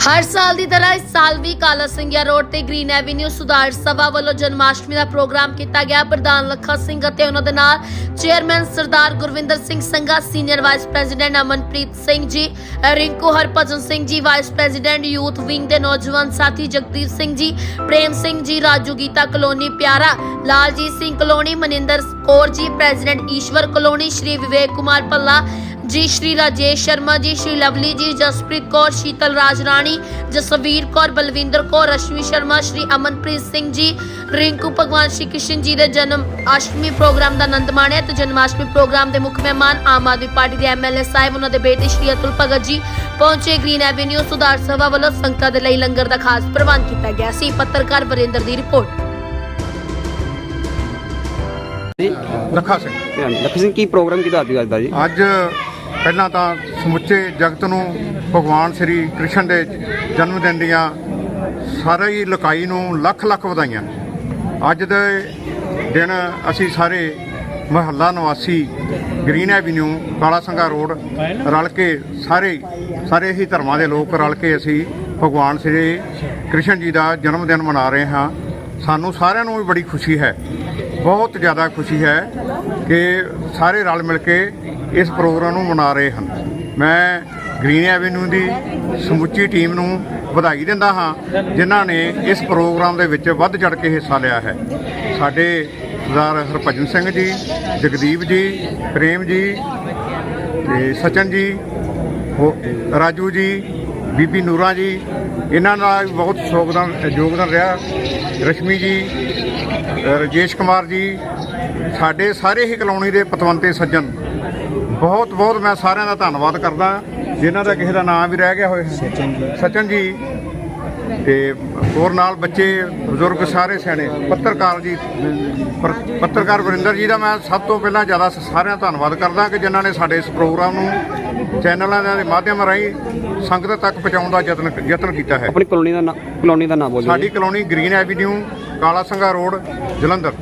ਹਰ ਸਾਲ ਦੀ ਤਰ੍ਹਾਂ ਇਸ ਸਾਲ ਵੀ ਕਾਲਾ ਸਿੰਘਿਆ ਰੋਡ ਤੇ ਗ੍ਰੀਨ ਐਵੀਨਿਊ ਸੁਧਾਰ ਸਭਾ ਵੱਲੋਂ ਜਨਮਾਸ਼ਟਮੀ ਦਾ ਪ੍ਰੋਗਰਾਮ ਕੀਤਾ ਗਿਆ। ਪ੍ਰਧਾਨ ਲੱਖਾ ਸਿੰਘ ਅਤੇ ਉਹਨਾਂ ਦੇ ਨਾਲ chairman Sardar Gurvinder Singh Sangha, senior vice president Amanpreet Singh ji, Rinku Harbhajan Singh ji, vice president youth wing ਦੇ ਨੌਜਵਾਨ ਸਾਥੀ Jagdeep Singh ji, Prem Singh ji, Raju Geeta colony Pyara, Laljit Singh colony, Maninder Kaur ji, president Ishwar colony, Shri Vivek Kumar Palla ji Shri Rajesh Sharma ji ਸ਼੍ਰੀ Lovely ਜੀ ਜਸਪ੍ਰੀਤ ਕੌਰ ਸ਼ੀਤਲ ਰਾਜ ਰਾਣੀ ਜਸਵੀਰ ਕੌਰ ਬਲਵਿੰਦਰ ਕੌਰ ਰਸ਼ਮੀ ਸ਼ਰਮਾ ਸ਼੍ਰੀ ਅਮਨਪ੍ਰੀਤ ਸਿੰਘ ਜੀ ਰਿੰਕੂ ਭਗਵਾਨ ਸ਼੍ਰੀ ਕ੍ਰਿਸ਼ਨ ਜੀ ਦੇ ਜਨਮ Ashtami programme ਦਾ ਆਨੰਦ ਮਾਣਿਆ ਤੇ ਜਨਮਾਸ਼ਟਮੀ ਪ੍ਰੋਗਰਾਮ ਦੇ ਮੁੱਖ ਮਹਿਮਾਨ ਆਮ ਆਦਮੀ ਪਾਰਟੀ ਦੇ ਐਮਐਲਏ ਸਾਹਿਬ ਉਹਨਾਂ ਦੇ ਬੇਟੇ ਸ਼੍ਰੀ ਅਤੁਲ ਭਗਤ ਜੀ ਪਹੁੰਚੇ ਗ੍ਰੀਨ ਐਵੀਨਿਊ ਸੁਧਾਰ ਸਭਾ ਵੱਲੋਂ ਸੰਗਤਾਂ ਦੇ ਲਈ ਲੰਗਰ ਦਾ ਖਾਸ ਪ੍ਰਬੰਧ ਕੀਤਾ ਗਿਆ ਸੀ। ਪੱਤਰਕਾਰ ਵਰਿੰਦਰ ਦੀ ਰਿਪੋਰਟ। ਲੱਖਾ ਸਿੰਘ। ਲੱਖ ਸਿੰਘ ਕੀ ਪ੍ਰੋਗਰਾਮ ਕੀ ਦੱਸਦੀ ਅੱਜ ਦਾ ਜੀ? ਅੱਜ ਪਹਿਲਾਂ ਤਾਂ ਸਮੁੱਚੇ ਜਗਤ ਨੂੰ ਭਗਵਾਨ ਸ੍ਰੀ ਕ੍ਰਿਸ਼ਨ ਦੇ ਜਨਮ ਦਿਨ ਦੀਆਂ ਸਾਰੀ ਲਕਾਈ ਨੂੰ ਲੱਖ ਲੱਖ ਵਧਾਈਆਂ। ਅੱਜ ਦੇ ਦਿਨ ਅਸੀਂ ਸਾਰੇ ਮਹੱਲਾ ਨਿਵਾਸੀ ਗ੍ਰੀਨ ਐਵੀਨਿਊ, ਕਾਲਾ ਸੰਘਾ ਰੋਡ ਰਲ ਕੇ ਸਾਰੇ ਸਾਰੇ ਹੀ ਧਰਮਾਂ ਦੇ ਲੋਕ ਰਲ ਕੇ ਅਸੀਂ ਭਗਵਾਨ ਸ੍ਰੀ ਕ੍ਰਿਸ਼ਨ ਜੀ ਦਾ ਜਨਮ ਦਿਨ ਮਨਾ ਰਹੇ ਹਾਂ। ਸਾਨੂੰ ਸਾਰਿਆਂ ਨੂੰ ਵੀ ਬੜੀ ਖੁਸ਼ੀ ਹੈ ਬਹੁਤ ਜ਼ਿਆਦਾ ਖੁਸ਼ੀ ਹੈ ਕਿ ਸਾਰੇ ਰਲ ਮਿਲ ਕੇ ਇਸ ਪ੍ਰੋਗਰਾਮ ਨੂੰ ਮਨਾ ਰਹੇ ਹਨ। ਮੈਂ ਗ੍ਰੀਨ ਐਵਨਿਊ ਦੀ ਸਮੁੱਚੀ ਟੀਮ ਨੂੰ ਵਧਾਈ ਦਿੰਦਾ ਹਾਂ, ਜਿਨ੍ਹਾਂ ਨੇ ਇਸ ਪ੍ਰੋਗਰਾਮ ਦੇ ਵਿੱਚ ਵੱਧ ਚੜ ਕੇ ਹਿੱਸਾ ਲਿਆ ਹੈ। ਸਾਡੇ ਸਰਦਾਰ ਹਰਭਜਨ ਸਿੰਘ ਜੀ, ਜਗਦੀਪ ਜੀ, ਪ੍ਰੇਮ ਜੀ ਤੇ ਸਚਨ ਜੀ ਹੋ- ਰਾਜੂ ਜੀ, ਬੀਬੀ ਨੂਰਾ ਜੀ ਇਹਨਾਂ ਨਾਲ ਬਹੁਤ ਯੋਗਦਾਨ ਯੋਗਦਾਨ ਰਿਹਾ। ਰਸ਼ਮੀ ਜੀ ਰਜੇਸ਼ ਕੁਮਾਰ ਜੀ ਸਾਡੇ ਸਾਰੇ ਹੀ ਕਲੋਨੀ ਦੇ ਪਤਵੰਤੇ ਸੱਜਣ। ਬਹੁਤ ਬਹੁਤ ਮੈਂ ਸਾਰਿਆਂ ਦਾ ਧੰਨਵਾਦ ਕਰਦਾ। ਜਿਨ੍ਹਾਂ ਦਾ ਕਿਸੇ ਦਾ ਨਾਮ ਵੀ ਰਹਿ ਗਿਆ ਹੋਵੇ ਸਚਨ ਜੀ ਤੇ ਹੋਰ ਨਾਲ ਬੱਚੇ ਬਜ਼ੁਰਗ ਸਾਰੇ ਸਿਆਣੇ ਪੱਤਰਕਾਰ ਜੀ ਪਰ- ਪੱਤਰਕਾਰ ਵਰਿੰਦਰ ਜੀ ਦਾ ਮੈਂ ਸਭ ਤੋਂ ਪਹਿਲਾਂ ਜ਼ਿਆਦਾ ਸਾਰਿਆਂ ਦਾ ਧੰਨਵਾਦ ਕਰਦਾ ਕਿ ਜਿਨ੍ਹਾਂ ਨੇ ਸਾਡੇ ਇਸ ਪ੍ਰੋਗਰਾਮ ਨੂੰ ਚੈਨਲਾਂ ਦੇ ਮਾਧਿਅਮ ਰਾਹੀਂ ਸੰਗਤ ਤੱਕ ਪਹੁੰਚਾਉਣ ਦਾ ਯਤਨ ਯਤਨ ਕੀਤਾ ਹੈ। ਆਪਣੀ ਕਲੋਨੀ ਦਾ ਨਾਂ ਕਲੋਨੀ ਦਾ ਨਾਮ ਬੋਲੋ ਸਾਡੀ ਕਲੋਨੀ ਗ੍ਰੀਨ ਐਵੀਨਿਊ ਕਾਲਾ ਸੰਘਾ ਰੋਡ ਜਲੰਧਰ।